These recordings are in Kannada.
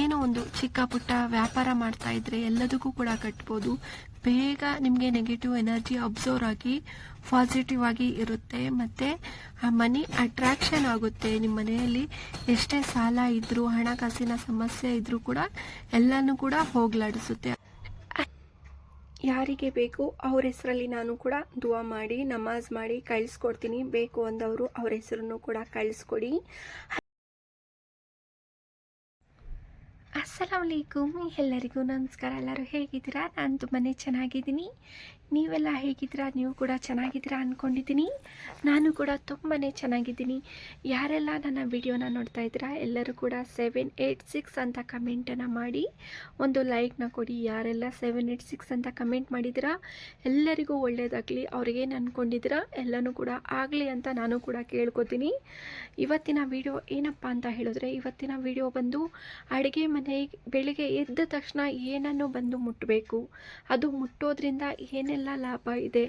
ಏನೋ ಒಂದು ಚಿಕ್ಕ ಪುಟ್ಟ ವ್ಯಾಪಾರ ಮಾಡ್ತಾ ಇದ್ರೆ ಎಲ್ಲದಕ್ಕೂ ಕೂಡ ಕಟ್ಬೋದು. ಬೇಗ ನಿಮಗೆ ನೆಗೆಟಿವ್ ಎನರ್ಜಿ ಅಬ್ಸರ್ವ್ ಆಗಿ ಪಾಸಿಟಿವ್ ಆಗಿ ಇರುತ್ತೆ. ಮತ್ತೆ ಆ ಮನಿ ಅಟ್ರಾಕ್ಷನ್ ಆಗುತ್ತೆ ನಿಮ್ಮ ಮನೆಯಲ್ಲಿ. ಎಷ್ಟೇ ಸಾಲ ಇದ್ರೂ, ಹಣಕಾಸಿನ ಸಮಸ್ಯೆ ಇದ್ರೂ ಕೂಡ ಎಲ್ಲನೂ ಕೂಡ ಹೋಗ್ಲಾಡಿಸುತ್ತೆ. ಯಾರಿಗೆ ಬೇಕು ಅವ್ರ ಹೆಸರಲ್ಲಿ ನಾನು ಕೂಡ ದುವಾ ಮಾಡಿ, ನಮಾಜ್ ಮಾಡಿ ಕಳಿಸ್ಕೊಡ್ತೀನಿ. ಬೇಕು ಅಂದವರು ಅವ್ರ ಹೆಸರನ್ನು ಕೂಡ ಕಳಿಸ್ಕೊಡಿ. ಅಸ್ಸಲಾಮಲೈಕುಮ್ ಎಲ್ಲರಿಗೂ ನಮಸ್ಕಾರ ಎಲ್ಲರೂ ಹೇಗಿದ್ದೀರಾ? ನಾನು ತುಂಬಾ ಚೆನ್ನಾಗಿದ್ದೀನಿ. ನೀವೆಲ್ಲ ಹೇಗಿದ್ದೀರಾ? ನೀವು ಕೂಡ ಚೆನ್ನಾಗಿದ್ದೀರಾ ಅಂದ್ಕೊಂಡಿದ್ದೀನಿ ನಾನು ಕೂಡ ತುಂಬಾ ಚೆನ್ನಾಗಿದ್ದೀನಿ. ಯಾರೆಲ್ಲ ನನ್ನ ವಿಡಿಯೋನ ನೋಡ್ತಾ ಇದ್ದೀರಾ, ಎಲ್ಲರೂ ಕೂಡ ಸೆವೆನ್ ಏಯ್ಟ್ ಸಿಕ್ಸ್ ಅಂತ ಕಮೆಂಟನ್ನು ಮಾಡಿ. ಒಂದು ಲೈಕ್ನ ಕೊಡಿ. ಯಾರೆಲ್ಲ ಸೆವೆನ್ ಏಯ್ಟ್ ಸಿಕ್ಸ್ ಅಂತ ಕಮೆಂಟ್ ಮಾಡಿದ್ದೀರಾ, ಎಲ್ಲರಿಗೂ ಒಳ್ಳೆಯದಾಗಲಿ ಅವ್ರಿಗೇನು ಅಂದ್ಕೊಂಡಿದ್ದೀರಾ ಎಲ್ಲನೂ ಕೂಡ ಆಗಲಿ ಅಂತ ನಾನು ಕೂಡ ಕೇಳ್ಕೊತೀನಿ. ಇವತ್ತಿನ ವಿಡಿಯೋ ಏನಪ್ಪ ಅಂತ ಹೇಳಿದ್ರೆ, ಇವತ್ತಿನ ವಿಡಿಯೋ ಬಂದು ಅಡುಗೆ ಮನೆ ಬೆಳಿಗ್ಗೆ ಎದ್ದ ತಕ್ಷಣ ಏನನ್ನು ಬಂದು ಮುಟ್ಟಬೇಕು ಅದು ಮುಟ್ಟೋದ್ರಿಂದ ಏನೆಲ್ಲ ಲಾಭ ಇದೆ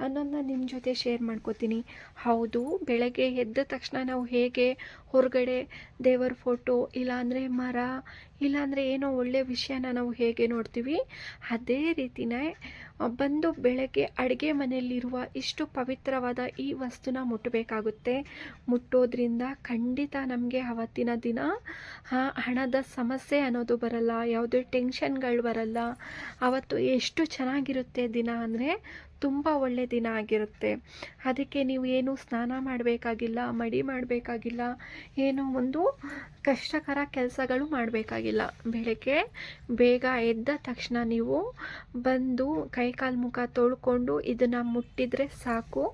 ಅನ್ನೋದನ್ನ ನಿಮ್ಮ ಜೊತೆ ಶೇರ್ ಮಾಡ್ಕೋತೀನಿ. ಹೌದು ಬೆಳಗ್ಗೆ ಎದ್ದ ತಕ್ಷಣ ನಾವು ಹೇಗೆ ಹೊರಗಡೆ ದೇವರ ಫೋಟೋ ಇಲ್ಲಾಂದರೆ ಮರ, ಇಲ್ಲಾಂದರೆ ಏನೋ ಒಳ್ಳೆಯ ವಿಷಯನ ನಾವು ಹೇಗೆ ನೋಡ್ತೀವಿ, ಅದೇ ರೀತಿನೇ ಬಂದು ಬೆಳಗ್ಗೆ ಅಡುಗೆ ಮನೆಯಲ್ಲಿರುವ ಇಷ್ಟು ಪವಿತ್ರವಾದ ಈ ವಸ್ತುನ ಮುಟ್ಟಬೇಕಾಗುತ್ತೆ. ಮುಟ್ಟೋದ್ರಿಂದ ಖಂಡಿತ ನಮಗೆ ಅವತ್ತಿನ ದಿನ ಹಣದ ಸಮಸ್ಯೆ ಅನ್ನೋದು ಬರಲ್ಲ, ಯಾವುದೇ ಟೆನ್ಷನ್ಗಳು ಬರಲ್ಲ. ಅವತ್ತು ಎಷ್ಟು ಚೆನ್ನಾಗಿರುತ್ತೆ ದಿನ ಅಂದರೆ ತುಂಬ ಒಳ್ಳೆ ದಿನ ಆಗಿರುತ್ತೆ. ಅದಕ್ಕೆ ನೀವು ಏನು ಸ್ನಾನ ಮಾಡಬೇಕಾಗಿಲ್ಲ ಮಡಿ ಮಾಡಬೇಕಾಗಿಲ್ಲ ಏನೋ ಒಂದು ಕಷ್ಟಕರ ಕೆಲಸಗಳು ಮಾಡಬೇಕಾಗಿಲ್ಲ. ಬೆಳಗ್ಗೆ ಬೇಗ ಎದ್ದ ತಕ್ಷಣ ನೀವು ಬಂದು ಕೈಕಾಲು ಮುಖ ತೊಳ್ಕೊಂಡು ಇದನ್ನು ಮುಟ್ಟಿದರೆ ಸಾಕು.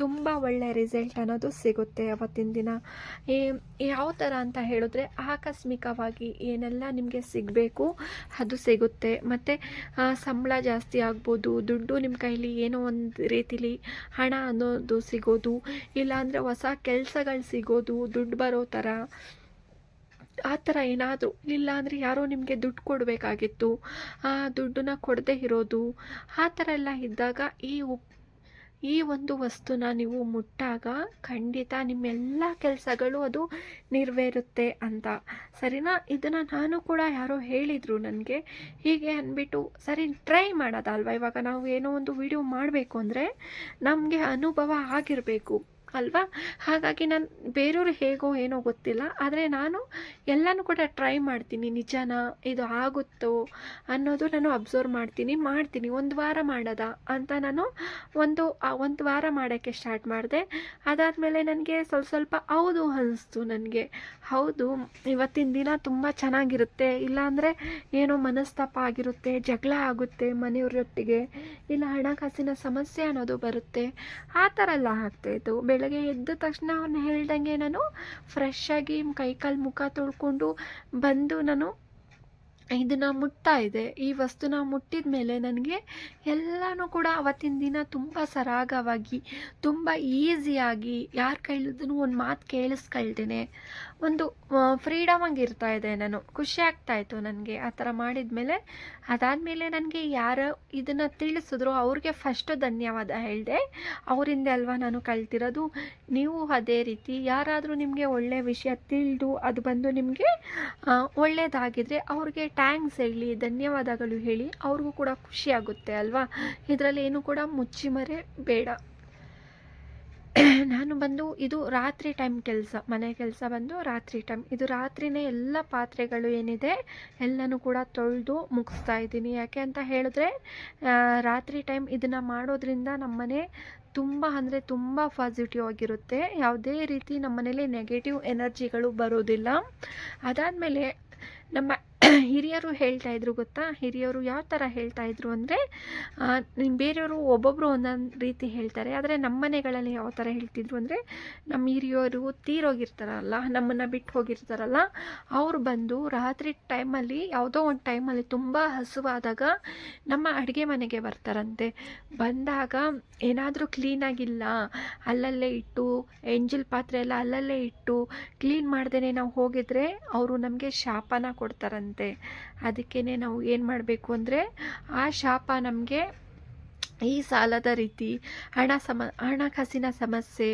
ತುಂಬ ಒಳ್ಳೆ ರಿಸಲ್ಟ್ ಅನ್ನೋದು ಸಿಗುತ್ತೆ ಅವತ್ತಿನ ದಿನ. ಯಾವ ಥರ ಅಂತ ಹೇಳಿದ್ರೆ ಆಕಸ್ಮಿಕವಾಗಿ ಏನೆಲ್ಲ ನಿಮಗೆ ಸಿಗಬೇಕು ಅದು ಸಿಗುತ್ತೆ. ಮತ್ತು ಸಂಬಳ ಜಾಸ್ತಿ ಆಗ್ಬೋದು, ದುಡ್ಡು ನಿಮ್ಮ ಕೈಲಿ ಏನೋ ಒಂದು ರೀತಿಲಿ ಹಣ ಅನ್ನೋದು ಸಿಗೋದು, ಇಲ್ಲಾಂದರೆ ಹೊಸ ಕೆಲಸಗಳು ಸಿಗೋದು, ದುಡ್ಡು ಬರೋ ಥರ ಆ ಥರ ಏನಾದರೂ, ಇಲ್ಲ ಅಂದರೆ ಯಾರೋ ನಿಮಗೆ ದುಡ್ಡು ಕೊಡಬೇಕಾಗಿತ್ತು, ಆ ದುಡ್ಡನ್ನ ಕೊಡದೇ ಇರೋದು, ಆ ಥರ ಎಲ್ಲ ಇದ್ದಾಗ ಈ ಉಪ್, ಈ ಒಂದು ವಸ್ತುನ ನೀವು ಮುಟ್ಟಾಗ ಖಂಡಿತ ನಿಮ್ಮೆಲ್ಲ ಕೆಲಸಗಳು ಅದು ನೆರವೇರುತ್ತೆ ಅಂತ. ಸರಿನಾ? ಇದನ್ನು ನಾನು ಕೂಡ ಯಾರೋ ಹೇಳಿದರು ನನಗೆ. ಹೀಗೆ ಅಂದ್ಬಿಟ್ಟು ಸರಿ ಟ್ರೈ ಮಾಡೋದಲ್ವ? ಇವಾಗ ನಾವು ಏನೋ ಒಂದು ವಿಡಿಯೋ ಮಾಡಬೇಕು ಅಂದರೆ ನಮಗೆ ಅನುಭವ ಆಗಿರಬೇಕು. ಅಲ್ವಾ? ಹಾಗಾಗಿ ನಾನು ಬೇರೆಯವ್ರು ಹೇಗೋ ಏನೋ ಗೊತ್ತಿಲ್ಲ. ಆದರೆ ನಾನು ಎಲ್ಲನೂ ಕೂಡ ಟ್ರೈ ಮಾಡ್ತೀನಿ. ನಿಜಾನ? ಇದು ಆಗುತ್ತೋ? ಅನ್ನೋದು ನಾನು ಅಬ್ಸರ್ವ್ ಮಾಡ್ತೀನಿ ಮಾಡ್ತೀನಿ. ಒಂದು ವಾರ ಮಾಡೋದ ಅಂತ ನಾನು ಒಂದು ಒಂದು ವಾರ ಮಾಡೋಕ್ಕೆ ಸ್ಟಾರ್ಟ್ ಮಾಡಿದೆ. ಅದಾದಮೇಲೆ ನನಗೆ ಸ್ವಲ್ಪ ಸ್ವಲ್ಪ ಹೌದು ಅನಿಸ್ತು ನನಗೆ. ಹೌದು, ಇವತ್ತಿನ ದಿನ ತುಂಬ ಚೆನ್ನಾಗಿರುತ್ತೆ. ಇಲ್ಲಾಂದರೆ ಏನೋ ಮನಸ್ತಾಪ ಆಗಿರುತ್ತೆ, ಜಗಳ ಆಗುತ್ತೆ ಮನೆಯವರೊಟ್ಟಿಗೆ ಇಲ್ಲ ಹಣಕಾಸಿನ ಸಮಸ್ಯೆ ಅನ್ನೋದು ಬರುತ್ತೆ. ಆ ಥರ ಎಲ್ಲ ಆಗ್ತಾಯಿತ್ತು ಬೆಳಗ್ಗೆ ಎದ್ದ ತಕ್ಷಣ ಅವನು ಹೇಳ್ದಂಗೆ ನಾನು ಫ್ರೆಶ್ ಆಗಿ ಕೈಕಾಲು ಮುಖ ತೊಳ್ಕೊಂಡು ಬಂದು ನಾನು ಇದನ್ನು ಮುಟ್ತಾ ಇದೆ ಈ ವಸ್ತುನ ಮುಟ್ಟಿದ ಮೇಲೆ ನನಗೆ ಎಲ್ಲನೂ ಕೂಡ ಅವತ್ತಿನ ದಿನ ತುಂಬ ಸರಾಗವಾಗಿ, ತುಂಬ ಈಸಿಯಾಗಿ ಯಾರ ಕೈಲಿದ್ದೂ ಒಂದು ಮಾತು ಕೇಳಿಸ್ಕೊಳ್ತೇನೆ. ಒಂದು ಫ್ರೀಡಮ್ ಆಗಿ ಇರ್ತಾ ಇದೆ ನಾನು. ಖುಷಿ ಆಗ್ತಾ ಇತ್ತು ನನಗೆ ಆ ಥರ ಮಾಡಿದ ಮೇಲೆ ಅದಾದಮೇಲೆ ನನಗೆ ಯಾರು ಇದನ್ನು ತಿಳಿಸಿದ್ರು. ಅವ್ರಿಗೆ ಫಸ್ಟು ಧನ್ಯವಾದ ಹೇಳಿದೆ. ಅವರಿಂದ ಅಲ್ವಾ ನಾನು ಕಲ್ತಿರೋದು? ನೀವು ಅದೇ ರೀತಿ ಯಾರಾದರೂ ನಿಮಗೆ ಒಳ್ಳೆಯ ವಿಷಯ ತಿಳಿದು ಅದು ಬಂದು ನಿಮಗೆ ಒಳ್ಳೆಯದಾಗಿದ್ದರೆ ಅವ್ರಿಗೆ ಟ್ಯಾಂಕ್ಸ್ ಹೇಳಿ, ಧನ್ಯವಾದಗಳು ಹೇಳಿ, ಅವ್ರಿಗೂ ಕೂಡ ಖುಷಿ ಆಗುತ್ತೆ ಅಲ್ವಾ? ಇದರಲ್ಲಿ ಏನು ಕೂಡ ಮುಚ್ಚಿಮರೆ ಬೇಡ. ನಾನು ಬಂದು ಇದು ರಾತ್ರಿ ಟೈಮ್ ಕೆಲಸ, ಮನೆ ಕೆಲಸ ಬಂದು ರಾತ್ರಿ ಟೈಮ್ ಇದು ರಾತ್ರಿನೇ ಎಲ್ಲ ಪಾತ್ರೆಗಳು ಏನಿದೆ ಎಲ್ಲನೂ ಕೂಡ ತೊಳೆದು ಮುಗಿಸ್ತಾ ಇದ್ದೀನಿ. ಯಾಕೆ ಅಂತ ಹೇಳಿದ್ರೆ ರಾತ್ರಿ ಟೈಮ್ ಇದನ್ನು ಮಾಡೋದ್ರಿಂದ ನಮ್ಮನೆ ತುಂಬ ಅಂದರೆ ತುಂಬ ಪಾಸಿಟಿವ್ ಆಗಿರುತ್ತೆ. ಯಾವುದೇ ರೀತಿ ನಮ್ಮನೇಲಿ ನೆಗೆಟಿವ್ ಎನರ್ಜಿಗಳು ಬರೋದಿಲ್ಲ. ಅದಾದಮೇಲೆ ನಮ್ಮ ಹಿರಿಯರು ಹೇಳ್ತಾ ಇದ್ರು ಗೊತ್ತಾ? ಹಿರಿಯರು ಯಾವ ಥರ ಹೇಳ್ತಾ ಇದ್ರು ಅಂದರೆ ಬೇರೆಯವರು ಒಬ್ಬೊಬ್ಬರು ಒಂದೊಂದು ರೀತಿ ಹೇಳ್ತಾರೆ. ಆದರೆ ನಮ್ಮ ಮನೆಗಳಲ್ಲಿ ಯಾವ ಥರ ಹೇಳ್ತಿದ್ರು ಅಂದರೆ ನಮ್ಮ ಹಿರಿಯರು ತೀರೋಗಿರ್ತಾರಲ್ಲ, ನಮ್ಮನ್ನು ಬಿಟ್ಟು ಹೋಗಿರ್ತಾರಲ್ಲ, ಅವ್ರು ಬಂದು ರಾತ್ರಿ ಟೈಮಲ್ಲಿ, ಯಾವುದೋ ಒಂದು ಟೈಮಲ್ಲಿ ತುಂಬ ಹಸುವಾದಾಗ ನಮ್ಮ ಅಡುಗೆ ಮನೆಗೆ ಬರ್ತಾರಂತೆ. ಬಂದಾಗ ಏನಾದರೂ ಕ್ಲೀನಾಗಿಲ್ಲ ಅಲ್ಲಲ್ಲೇ ಇಟ್ಟು, ಎಂಜಿಲ್ ಪಾತ್ರೆ ಎಲ್ಲ ಅಲ್ಲಲ್ಲೇ ಇಟ್ಟು ಕ್ಲೀನ್ ಮಾಡ್ದೇ ನಾವು ಹೋಗಿದ್ರೆ, ಅವರು ನಮಗೆ ಶಾಪನ ಕೊಡ್ತಾರಂತೆ. ಅದಕ್ಕೇ ನಾವು ಏನು ಮಾಡಬೇಕು ಅಂದರೆ, ಆ ಶಾಪ ನಮಗೆ ಈ ಸಾಲದ ರೀತಿ, ಹಣ ಸಮ, ಹಣಕಾಸಿನ ಸಮಸ್ಯೆ,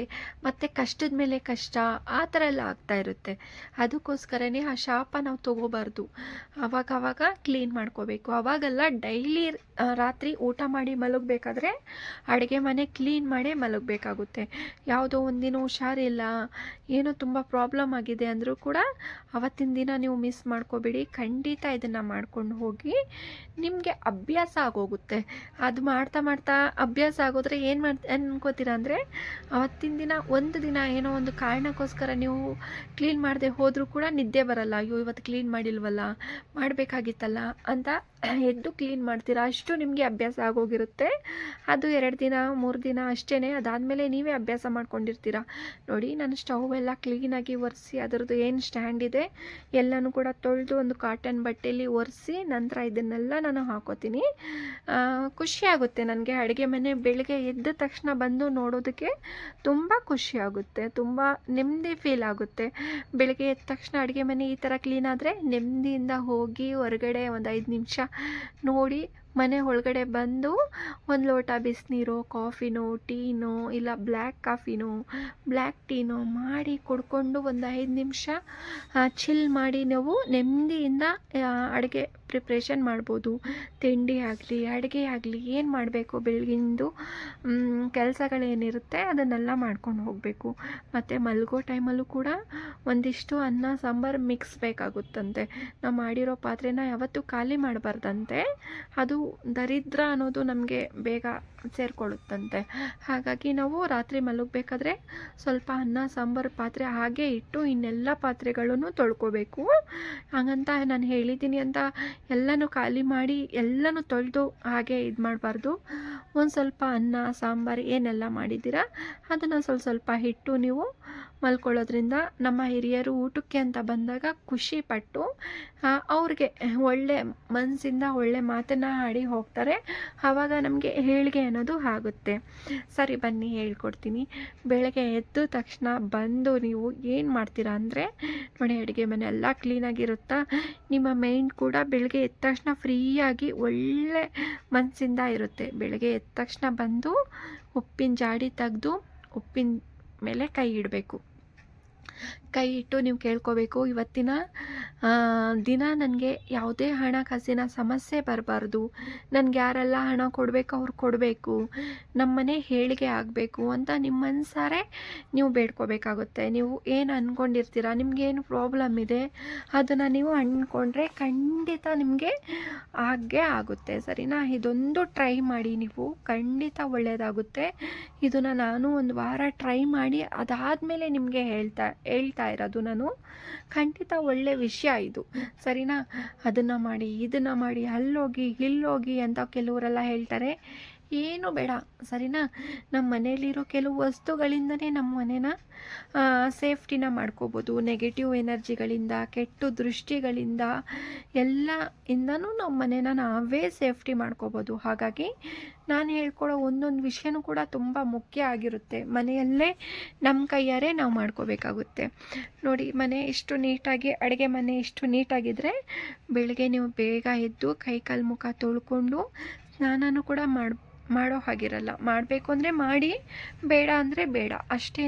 ಮತ್ತು ಕಷ್ಟದ ಮೇಲೆ ಕಷ್ಟ, ಆ ಥರ ಎಲ್ಲ ಆಗ್ತಾ ಇರುತ್ತೆ. ಅದಕ್ಕೋಸ್ಕರನೇ ಆ ಶಾಪ ನಾವು ತೊಗೋಬಾರ್ದು. ಅವಾಗವಾಗ ಅವಾಗ ಕ್ಲೀನ್ ಮಾಡ್ಕೋಬೇಕು. ಅವಾಗೆಲ್ಲ, ಡೈಲಿ ರಾತ್ರಿ ಊಟ ಮಾಡಿ ಮಲಗಬೇಕಾದ್ರೆ ಅಡುಗೆ ಮನೆ ಕ್ಲೀನ್ ಮಾಡೇ ಮಲಗಬೇಕಾಗುತ್ತೆ. ಯಾವುದೋ ಒಂದಿನ ಹುಷಾರಿಲ್ಲ ಏನೋ ತುಂಬ ಪ್ರಾಬ್ಲಮ್ ಆಗಿದೆ ಅಂದರೂ ಕೂಡ ಅವತ್ತಿನ ದಿನ ನೀವು ಮಿಸ್ ಮಾಡ್ಕೋಬೇಡಿ. ಖಂಡಿತ ಇದನ್ನು ಮಾಡ್ಕೊಂಡು ಹೋಗಿ ನಿಮಗೆ ಅಭ್ಯಾಸ ಆಗೋಗುತ್ತೆ. ಅದು ಮಾಡ್ತಾ ಮಾಡ್ತಾ ಅಭ್ಯಾಸ ಆಗೋದ್ರೆ ಏನು ಮಾಡ್ ಅನ್ಕೋತೀರ ಅಂದರೆ ಅವತ್ತಿನ ದಿನ ಒಂದು ದಿನ ಏನೋ ಒಂದು ಕಾರಣಕ್ಕೋಸ್ಕರ ನೀವು ಕ್ಲೀನ್ ಮಾಡದೆ ಹೋದರೂ ಕೂಡ ನಿದ್ದೆ ಬರಲ್ಲ. ಅಯ್ಯೋ, ಇವತ್ತು ಕ್ಲೀನ್ ಮಾಡಿಲ್ವಲ್ಲ? ಮಾಡಬೇಕಾಗಿತ್ತಲ್ಲ? ಅಂತ ಎದ್ದು ಕ್ಲೀನ್ ಮಾಡ್ತೀರಾ? ಅಷ್ಟು ನಿಮಗೆ ಅಭ್ಯಾಸ ಆಗೋಗಿರುತ್ತೆ. ಅದು ಎರಡು ದಿನ, ಮೂರು ದಿನ ಅಷ್ಟೇ ಅದಾದಮೇಲೆ ನೀವೇ ಅಭ್ಯಾಸ ಮಾಡ್ಕೊಂಡಿರ್ತೀರ? ನೋಡಿ, ನಾನು ಸ್ಟವ್ ಎಲ್ಲ ಕ್ಲೀನಾಗಿ ಒರೆಸಿ, ಅದರದ್ದು ಏನು ಸ್ಟ್ಯಾಂಡ್ ಇದೆ, ಎಲ್ಲನೂ ಕೂಡ ತೊಳೆದು ಒಂದು ಕಾಟನ್ ಬಟ್ಟೆಯಲ್ಲಿ ಒರೆಸಿ, ನಂತರ ಇದನ್ನೆಲ್ಲ ನಾನು ಹಾಕೋತೀನಿ. ಖುಷಿಯಾಗುತ್ತೆ ನನಗೆ. ಅಡುಗೆ ಮನೆ ಬೆಳಗ್ಗೆ ಎದ್ದ ತಕ್ಷಣ ಬಂದು ನೋಡೋದಕ್ಕೆ ತುಂಬ ಖುಷಿ ಆಗುತ್ತೆ. ತುಂಬ ನೆಮ್ಮದಿ ಫೀಲ್ ಆಗುತ್ತೆ. ಬೆಳಗ್ಗೆ ಎದ್ದ ತಕ್ಷಣ ಅಡುಗೆ ಮನೆ ಈ ಥರ ಕ್ಲೀನ್ ಆದರೆ ನೆಮ್ಮದಿಯಿಂದ ಹೋಗಿ ಹೊರಗಡೆ ಒಂದು ಐದು ನಿಮಿಷ ನೋಡಿ ಮನೆ ಒಳಗಡೆ ಬಂದು ಒಂದು ಲೋಟ ಬಿಸಿನೀರೋ, ಕಾಫಿನೋ, ಟೀನೋ, ಇಲ್ಲ ಬ್ಲ್ಯಾಕ್ ಕಾಫಿನೋ, ಬ್ಲ್ಯಾಕ್ ಟೀನೋ ಮಾಡಿ ಕುಡ್ಕೊಂಡು ಒಂದು ಐದು ನಿಮಿಷ ಚಿಲ್ ಮಾಡಿ ನಾವು ನೆಮ್ಮದಿಯಿಂದ ಅಡುಗೆ ಪ್ರಿಪ್ರೇಷನ್ ಮಾಡ್ಬೋದು. ತಿಂಡಿ ಆಗಲಿ, ಅಡುಗೆ ಆಗಲಿ, ಏನು ಮಾಡಬೇಕು ಬೆಳಗಿಂದು ಕೆಲಸಗಳೇನಿರುತ್ತೆ ಅದನ್ನೆಲ್ಲ ಮಾಡ್ಕೊಂಡು ಹೋಗಬೇಕು. ಮತ್ತು ಮಲಗೋ ಟೈಮಲ್ಲೂ ಕೂಡ ಒಂದಿಷ್ಟು ಅನ್ನ, ಸಾಂಬಾರು ಮಿಕ್ಸ್ ಬೇಕಾಗುತ್ತಂತೆ. ನಾವು ಮಾಡಿರೋ ಪಾತ್ರೆನ ಯಾವತ್ತೂ ಖಾಲಿ ಮಾಡಬಾರ್ದಂತೆ. ಅದು ದರಿದ್ರ ಅನ್ನೋದು ನಮಗೆ ಬೇಗ ಸೇರಿಕೊಳ್ಳುತ್ತಂತೆ. ಹಾಗಾಗಿ ನಾವು ರಾತ್ರಿ ಮಲಗಬೇಕಾದ್ರೆ ಸ್ವಲ್ಪ ಅನ್ನ, ಸಾಂಬಾರು ಪಾತ್ರೆ ಹಾಗೆ ಇಟ್ಟು ಇನ್ನೆಲ್ಲ ಪಾತ್ರೆಗಳನ್ನು ತೊಳ್ಕೊಬೇಕು. ಹಾಗಂತ ನಾನು ಹೇಳಿದ್ದೀನಿ ಅಂತ ಎಲ್ಲನೂ ಖಾಲಿ ಮಾಡಿ ಎಲ್ಲನೂ ತೊಳೆದು ಹಾಗೆ ಇದು ಮಾಡಬಾರ್ದು. ಒಂದು ಸ್ವಲ್ಪ ಅನ್ನ, ಸಾಂಬಾರು ಏನೆಲ್ಲ ಮಾಡಿದ್ದೀರಾ ಅದನ್ನು ಸ್ವಲ್ಪ ಸ್ವಲ್ಪ ಹಿಟ್ಟು ನೀವು ಮಲ್ಕೊಳ್ಳೋದ್ರಿಂದ ನಮ್ಮ ಹಿರಿಯರು ಊಟಕ್ಕೆ ಅಂತ ಬಂದಾಗ ಖುಷಿಪಟ್ಟು ಅವ್ರಿಗೆ ಒಳ್ಳೆ ಮನಸ್ಸಿಂದ ಒಳ್ಳೆ ಮಾತನ್ನು ಆಡಿ ಹೋಗ್ತಾರೆ. ಆವಾಗ ನಮಗೆ ಹೇಳಿಗೆ ಅನ್ನೋದು ಆಗುತ್ತೆ. ಸರಿ ಬನ್ನಿ ಹೇಳ್ಕೊಡ್ತೀನಿ. ಬೆಳಗ್ಗೆ ಎದ್ದ ತಕ್ಷಣ ಬಂದು ನೀವು ಏನು ಮಾಡ್ತೀರಾ ಅಂದರೆ, ನೋಡಿ ಅಡುಗೆ ಮನೆ ಎಲ್ಲ ಕ್ಲೀನಾಗಿರುತ್ತಾ ನಿಮ್ಮ ಮೈಂಡ್ ಕೂಡ ಬೆಳಗ್ಗೆ ಎದ್ದ ತಕ್ಷಣ ಫ್ರೀಯಾಗಿ ಒಳ್ಳೆ ಮನಸ್ಸಿಂದ ಇರುತ್ತೆ. ಬೆಳಗ್ಗೆ ಎದ್ದ ತಕ್ಷಣ ಬಂದು ಉಪ್ಪಿನ ಜಾಡಿ ತೆಗೆದು, ಉಪ್ಪಿನ ಮೇಲೆ ಕೈ ಇಡಬೇಕು. ಕೈ ಇಟ್ಟು ನೀವು ಕೇಳ್ಕೋಬೇಕು. ಇವತ್ತಿನ ದಿನ ನನಗೆ ಯಾವುದೇ ಹಣಕಾಸಿನ ಸಮಸ್ಯೆ ಬರಬಾರ್ದು. ನನಗೆ ಯಾರೆಲ್ಲ ಹಣ ಕೊಡಬೇಕು ಅವ್ರು ಕೊಡಬೇಕು. ನಮ್ಮನೆ ಮನೆ ಏಳಿಗೆ ಆಗಬೇಕು ಅಂತ ನಿಮ್ಮ ಮನಸಾರೆ ನೀವು ಬೇಡ್ಕೋಬೇಕಾಗುತ್ತೆ. ನೀವು ಏನು ಅಂದ್ಕೊಂಡಿರ್ತೀರ ನಿಮಗೇನು ಪ್ರಾಬ್ಲಮ್ ಇದೆ? ಅದನ್ನು ನೀವು ಅಂದ್ಕೊಂಡ್ರೆ ಖಂಡಿತ ನಿಮಗೆ ಆಗೇ ಆಗುತ್ತೆ. ಸರಿನಾ? ಇದೊಂದು ಟ್ರೈ ಮಾಡಿ ನೀವು. ಖಂಡಿತ ಒಳ್ಳೆಯದಾಗುತ್ತೆ ಇದನ್ನು ನಾನು ಒಂದು ವಾರ ಟ್ರೈ ಮಾಡಿ ಅದಾದಮೇಲೆ ನಿಮಗೆ ಹೇಳ್ತಾ ಹೇಳ್ತಾ ಇರೋದು ನಾನು. ಖಂಡಿತ ಒಳ್ಳೆ ವಿಷಯ ಇದು. ಸರಿನಾ? ಅದನ್ನು ಮಾಡಿ, ಇದನ್ನು ಮಾಡಿ, ಅಲ್ಲೋಗಿ, ಇಲ್ಲೋಗಿ ಅಂತ ಕೆಲವರೆಲ್ಲ ಹೇಳ್ತಾರೆ. ಏನು ಬೇಡ. ಸರಿನಾ? ನಮ್ಮ ಮನೆಯಲ್ಲಿರೋ ಕೆಲವು ವಸ್ತುಗಳಿಂದನೇ ನಮ್ಮ ಮನೇನ ಸೇಫ್ಟಿನ ಮಾಡ್ಕೋಬೋದು. ನೆಗೆಟಿವ್ ಎನರ್ಜಿಗಳಿಂದ, ಕೆಟ್ಟು ದೃಷ್ಟಿಗಳಿಂದ ಎಲ್ಲ ಇಂದನೂ ನಮ್ಮ ಮನೇನ ನಾವೇ ಸೇಫ್ಟಿ ಮಾಡ್ಕೋಬೋದು. ಹಾಗಾಗಿ ನಾನು ಹೇಳ್ಕೊಡೋ ಒಂದೊಂದು ವಿಷಯನೂ ಕೂಡ ತುಂಬ ಮುಖ್ಯ ಆಗಿರುತ್ತೆ. ಮನೆಯಲ್ಲೇ ನಮ್ಮ ಕೈಯಾರೆ ನಾವು ಮಾಡ್ಕೋಬೇಕಾಗುತ್ತೆ. ನೋಡಿ, ಮನೆ ಇಷ್ಟು ನೀಟಾಗಿ, ಅಡುಗೆ ಮನೆ ಇಷ್ಟು ನೀಟಾಗಿದ್ದರೆ ಬೆಳಗ್ಗೆ ನೀವು ಬೇಗ ಎದ್ದು ಕೈ ಕಾಲು ಮುಖ ತೊಳ್ಕೊಂಡು ಸ್ನಾನನೂ ಕೂಡ ಮಾಡಿ ಮಾಡೋ ಹಾಗಿರಲ್ಲ. ಮಾಡಬೇಕು ಅಂದರೆ ಮಾಡಿ ಬೇಡ ಅಂದರೆ ಬೇಡ. ಅಷ್ಟೇ